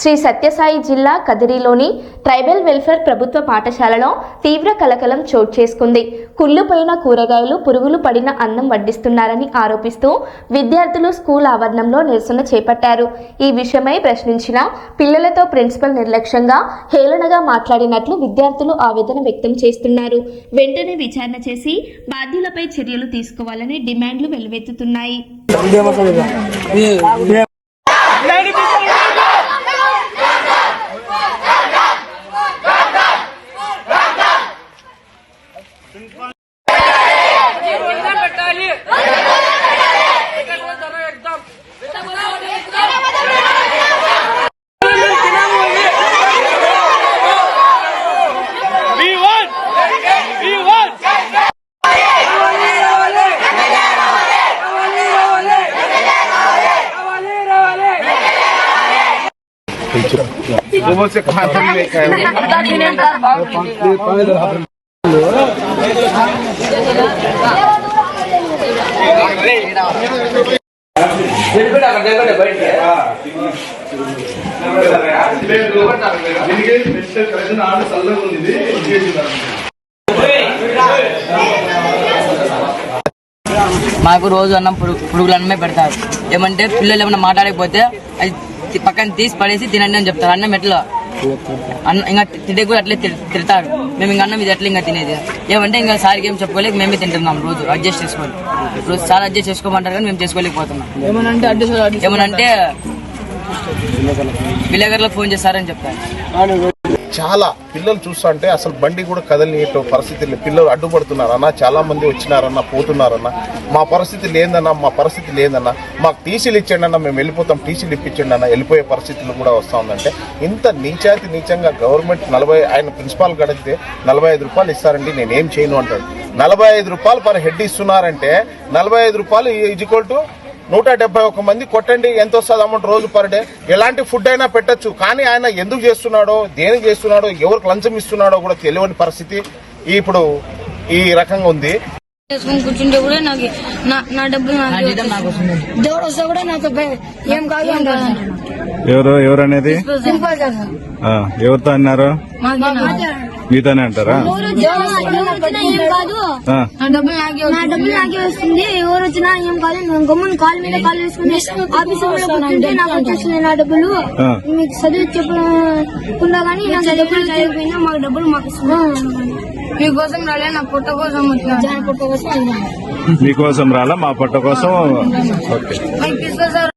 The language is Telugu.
శ్రీ సత్యసాయి జిల్లా కదిరిలోని ట్రైబల్ వెల్ఫేర్ ప్రభుత్వ పాఠశాలలో తీవ్ర కలకలం చోటు చేసుకుంది. కుళ్ళుపోయిన కూరగాయలు పురుగులు పడిన అన్నం వడ్డిస్తున్నారని ఆరోపిస్తూ విద్యార్థులు స్కూల్ ఆవరణంలో నిరసన చేపట్టారు. ఈ విషయమై ప్రశ్నించిన పిల్లలతో ప్రిన్సిపల్ నిర్లక్ష్యంగా హేళనగా మాట్లాడినట్లు విద్యార్థులు ఆవేదన వ్యక్తం చేస్తున్నారు. వెంటనే విచారణ చేసి బాధ్యులపై చర్యలు తీసుకోవాలని డిమాండ్లు వెల్లువెత్తుతున్నాయి गोबर से खाना नहीं खाया మాకు రోజు అన్నం పురుగులు అన్నమే పెడతారు. ఏమంటే పిల్లలు ఏమైనా మాట్లాడకపోతే అది పక్కన తీసి పడేసి తినండి అని చెప్తారు. అన్నం ఎట్లా? అన్న ఇంకా తింటే కూడా అట్లే తిడ్- తిడతారు మేము ఇంకా అన్నం ఇది ఎట్లా ఇంకా తినేది. ఏమంటే ఇంకా సార్కి ఏం చెప్పుకోలేక మేమే తింటున్నాం రోజు. అడ్జస్ట్ చేసుకోవాలి. రోజు సార్ అడ్జస్ట్ చేసుకోమంటారు కానీ మేము చేసుకోలేకపోతున్నాం. ఏమనంటే విలేకరులకు ఫోన్ చేస్తారని చెప్తారు. చాలా పిల్లలు చూస్తుంటే అసలు బండి కూడా కదలనియటం పరిస్థితులు పిల్లలు అడ్డుపడుతున్నారన్న చాలా మంది వచ్చినారన్న పోతున్నారన్న. మా పరిస్థితి లేదన్నా మా పరిస్థితి లేదన్నా మాకు టీసీలు ఇచ్చండి అన్న మేము వెళ్ళిపోతాం టీసీలు ఇప్పించండి అన్న వెళ్ళిపోయే పరిస్థితులు కూడా వస్తూ ఉందంటే ఇంత నీచాతి నీచంగా గవర్నమెంట్ నలభై ఆయన ప్రిన్సిపాల్ గడిగితే నలభై ఐదు రూపాయలు ఇస్తారండి నేనేం చేయను అంటాడు. నలభై ఐదు రూపాయలు పర్ హెడ్ ఇస్తున్నారంటే నలభై ఐదు రూపాయలు ఈజ్ ఈక్వల్ టు నూట డెబ్బై ఒక మంది కొట్టండి ఎంత వస్తుంది అమౌంట్ రోజు పర్ డే? ఎలాంటి ఫుడ్ అయినా పెట్టొచ్చు. కానీ ఆయన ఎందుకు చేస్తున్నాడో దేనికి చేస్తున్నాడో ఎవరికి లంచం ఇస్తున్నాడో కూడా తెలియని పరిస్థితి ఇప్పుడు ఈ రకంగా ఉంది. కూర్చుంటే కూడా నాకు నా- నా డబ్బులు దేవుడు వస్తే కూడా నాతో. ఏం కాదు. ఎవరు ఎవరు అనేది ఎవరితో అన్నారు? మాకే మీతోనే అంటారా నా డబ్బులు నాకే వస్తుంది. ఎవరు వచ్చినా ఏం కాదు. నేను గమ్మున కాలు మీద కాలు వేసుకుని ఆఫీస్ కూర్చుంటే నాకు వచ్చేస్తుంది నా డబ్బులు. ఆ. మీకు చదువు చెప్పకుండా కానీ నాకు డబ్బులు చదివిపోయినా మాకు డబ్బులు మాకు మీకోసం రాలే నా పుట్ట కోసం పుట్ట కోసం మీకోసం రాలా మా పొట్ట కోసం? ఓకే